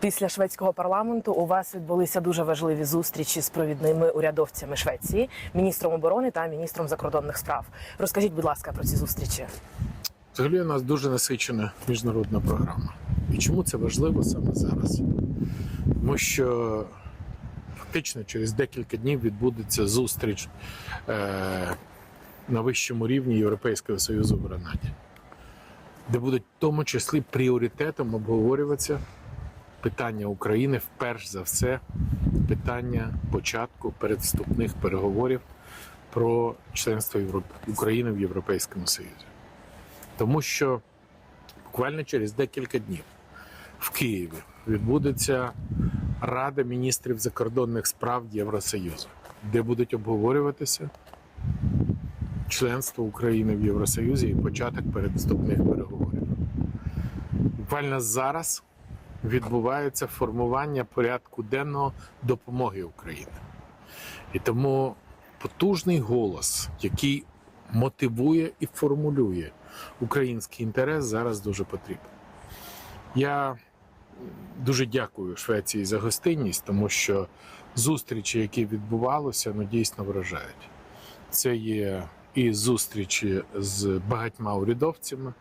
Після шведського парламенту у вас відбулися дуже важливі зустрічі з провідними урядовцями Швеції, міністром оборони та міністром закордонних справ. Розкажіть, будь ласка, про ці зустрічі. Взагалі у нас дуже насичена міжнародна програма. І чому це важливо саме зараз? Тому що фактично через декілька днів відбудеться зустріч е, на вищому рівні Європейського Союзу в Гранаді, де будуть в тому числі пріоритетом обговорюватися питання України, вперш за все, питання початку передвступних переговорів про членство України в Європейському Союзі. Тому що буквально через декілька днів в Києві відбудеться Рада міністрів закордонних справ Євросоюзу, де будуть обговорюватися членство України в Євросоюзі і початок передвступних переговорів. Буквально зараз відбувається формування порядку денного допомоги Україні. І тому потужний голос, який мотивує і формулює український інтерес, зараз дуже потрібен. Я дуже дякую Швеції за гостинність, тому що зустрічі, які відбувалися, ну дійсно вражають. Це є і зустрічі з багатьма урядовцями.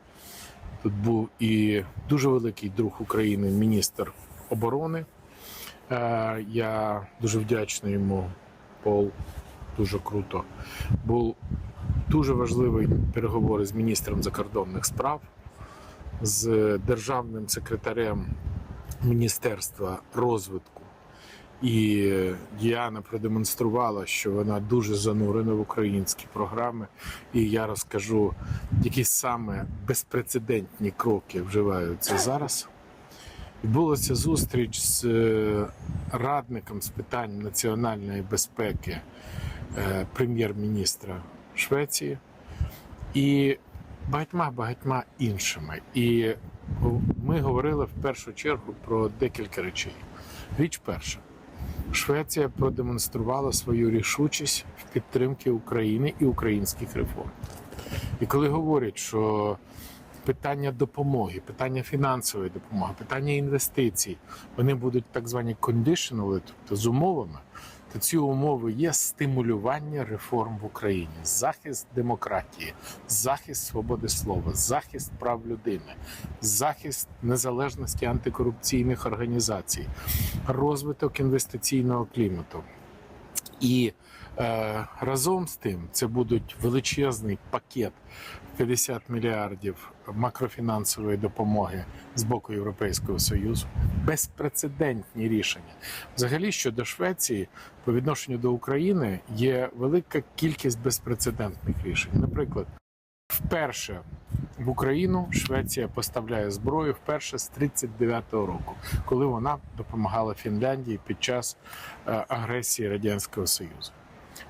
Тут був і дуже великий друг України, міністр оборони. Е, Я дуже вдячний йому, Пол. Дуже круто. Був дуже важливий переговори з міністром закордонних справ, з державним секретарем Міністерства розвитку. І Діана продемонструвала, що вона дуже занурена в українські програми. І я розкажу, які саме безпрецедентні кроки вживаються зараз. Відбулася зустріч з е, радником з питань національної безпеки е, прем'єр-міністра Швеції і багатьма багатьма іншими. І ми говорили в першу чергу про декілька речей. Річ перша. Швеція продемонструвала свою рішучість в підтримці України і українських реформ. І коли говорять, що питання допомоги, питання фінансової допомоги, питання інвестицій, вони будуть так звані conditional, тобто з умовами, то ці умови є стимулювання реформ в Україні, захист демократії, захист свободи слова, захист прав людини, захист незалежності антикорупційних організацій, розвиток інвестиційного клімату. І е, разом з тим це будуть величезний пакет 50 мільярдів макрофінансової допомоги з боку Європейського Союзу, безпрецедентні рішення. Взагалі щодо Швеції, по відношенню до України є велика кількість безпрецедентних рішень. Наприклад, вперше в Україну Швеція поставляє зброю вперше з 39-го року, коли вона допомагала Фінляндії під час е, агресії Радянського Союзу.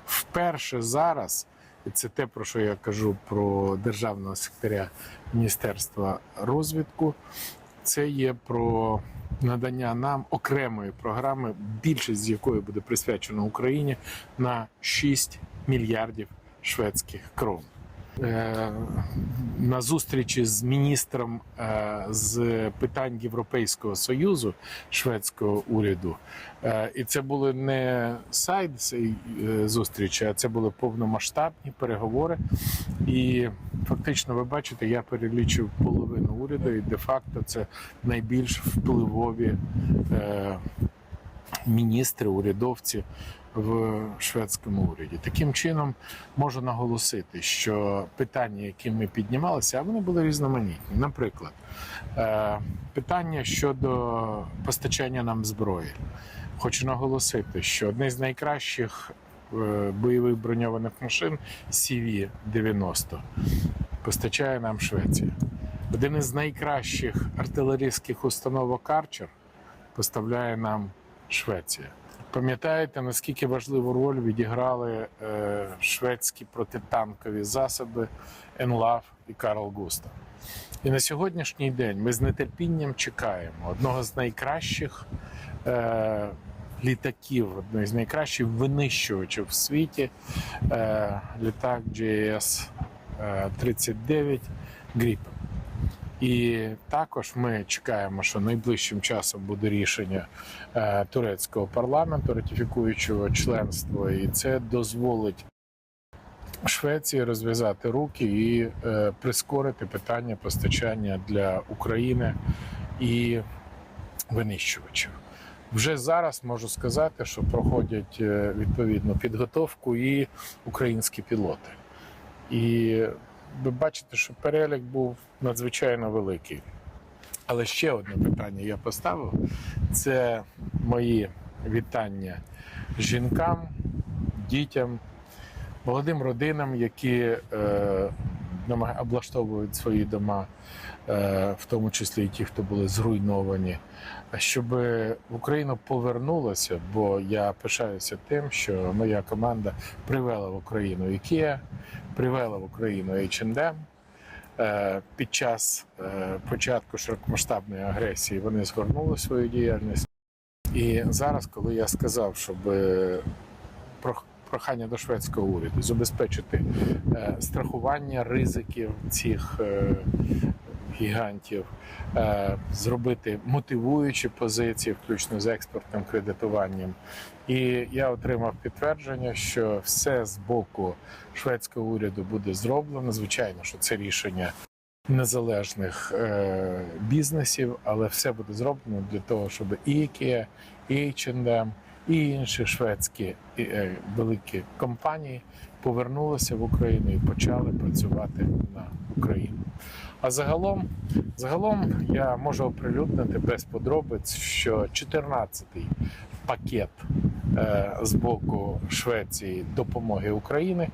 Вперше зараз, і це те, про що я кажу про державного секретаря Міністерства розвідку, це є про надання нам окремої програми, більшість з якої буде присвячена Україні на 6 мільярдів шведських крон. Е, на зустрічі з міністром е, з питань Європейського союзу шведського уряду, Е, і це були не сайд зустрічі, а це були повномасштабні переговори. І фактично, ви бачите, я перелічив половину уряду, і де-факто це найбільш впливові міністри, урядовці в шведському уряді. Таким чином можу наголосити, що питання, які ми піднімалися, вони були різноманітні. Наприклад, е, питання щодо постачання нам зброї. Хочу наголосити, що одне з найкращих е, бойових броньованих машин CV-90 постачає нам Швеція. Один із найкращих артилерійських установок Арчер поставляє нам Швеція. Пам'ятаєте, наскільки важливу роль відіграли е, шведські протитанкові засоби Енлав і Карл Густав? І на сьогоднішній день ми з нетерпінням чекаємо одного з найкращих е, літаків, одного з найкращих винищувачів в світі е, літак GS 39 Gripen. І також ми чекаємо, що найближчим часом буде рішення е, турецького парламенту, ратифікуючого членство, і це дозволить Швеції розв'язати руки і е, прискорити питання постачання для України і винищувачів. Вже зараз можу сказати, що проходять е, відповідну підготовку і українські пілоти. І ви бачите, що перелік був надзвичайно великий. Але ще одне питання я поставив: це мої вітання жінкам, дітям, молодим родинам, які е, облаштовують свої дома, е, в тому числі і ті, хто були зруйновані, щоб в Україну повернулося, бо я пишаюся тим, що моя команда привела в Україну IKEA, привела в Україну H&M. Під час е, початку широкомасштабної агресії вони згорнули свою діяльність. І зараз, коли я сказав, щоб прохання до шведського уряду забезпечити е, страхування ризиків цих е, гігантів, е, зробити мотивуючі позиції, включно з експортним кредитуванням. І я отримав підтвердження, що все з боку шведського уряду буде зроблено. Звичайно, що це рішення незалежних е, бізнесів, але все буде зроблено для того, щоб і IKEA, і H&M, і інші шведські е, великі компанії повернулися в Україну і почали працювати на Україну. А загалом, загалом я можу оприлюднити без подробиць, що 14-й пакет е, з боку Швеції допомоги Україні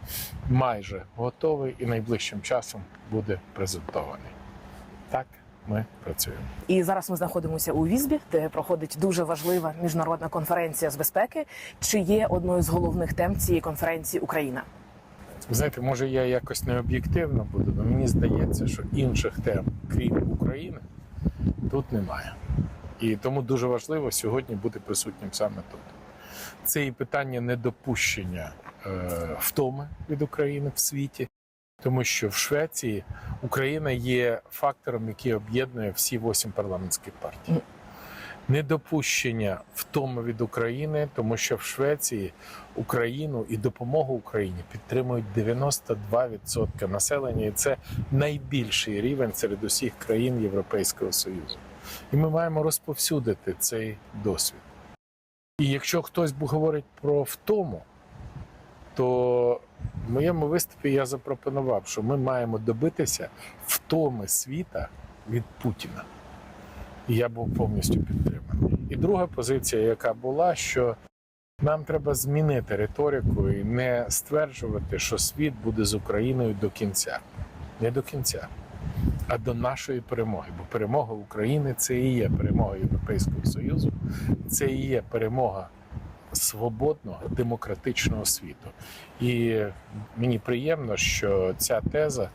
майже готовий і найближчим часом буде презентований. Так ми працюємо. І зараз ми знаходимося у Візбі, де проходить дуже важлива міжнародна конференція з безпеки. Чи є одною з головних тем цієї конференції Україна? Ви знаєте, може я якось не об'єктивно буду, але мені здається, що інших тем, крім України, тут немає. І тому дуже важливо сьогодні бути присутнім саме тут. Це і питання недопущення е, втоми від України в світі, тому що в Швеції Україна є фактором, який об'єднує всі восім парламентських партій. Недопущення втоми від України, тому що в Швеції Україну і допомогу Україні підтримують 92% населення, і це найбільший рівень серед усіх країн Європейського Союзу. І ми маємо розповсюдити цей досвід. І якщо хтось говорить про втому, то в моєму виступі я запропонував, що ми маємо добитися втоми світа від Путіна. І я був повністю підтриманий. І друга позиція, яка була, що нам треба змінити риторику і не стверджувати, що світ буде з Україною до кінця. Не до кінця, а до нашої перемоги. Бо перемога України це і є перемога Європейського Союзу, це і є перемога свободного демократичного світу. І мені приємно, що ця теза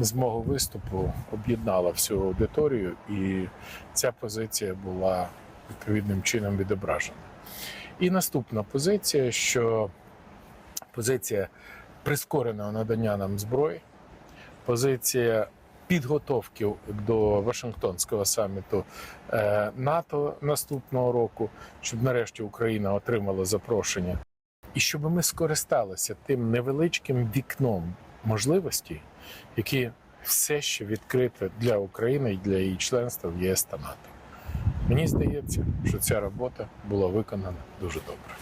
з мого виступу об'єднала всю аудиторію, і ця позиція була відповідним чином відображена. І наступна позиція, що позиція прискореного надання нам зброї, позиція підготовки до Вашингтонського саміту е, НАТО наступного року, щоб нарешті Україна отримала запрошення, і щоб ми скористалися тим невеличким вікном можливостей, які все ще відкрите для України і для її членства в ЄС та НАТО. Мені здається, що ця робота була виконана дуже добре.